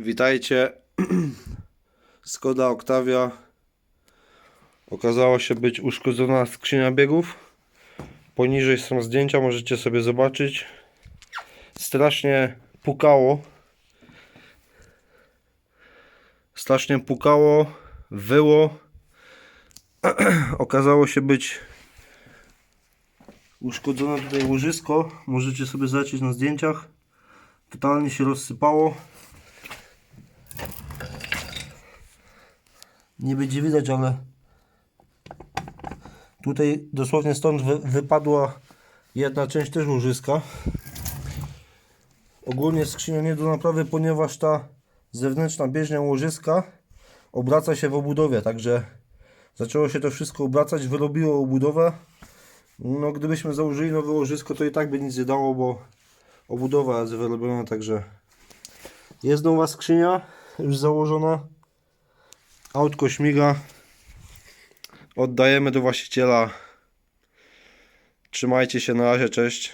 Witajcie. Skoda Octavia okazała się być uszkodzona skrzynia biegów. Poniżej są zdjęcia, możecie sobie zobaczyć. Strasznie pukało. Strasznie pukało, wyło. Okazało się być uszkodzone tutaj łożysko. Możecie sobie zobaczyć na zdjęciach. Totalnie się rozsypało. Nie będzie widać, ale tutaj dosłownie stąd wy, wypadła jedna część też łożyska. Ogólnie skrzynia nie do naprawy, ponieważ ta zewnętrzna bieżnia łożyska obraca się w obudowie, także zaczęło się to wszystko obracać, wyrobiło obudowę. No gdybyśmy założyli nowe łożysko, to i tak by nic nie dało, bo obudowa jest wyrobiona, także jest nowa skrzynia już założona. Autko śmiga. Oddajemy do właściciela. Trzymajcie się, na razie, cześć.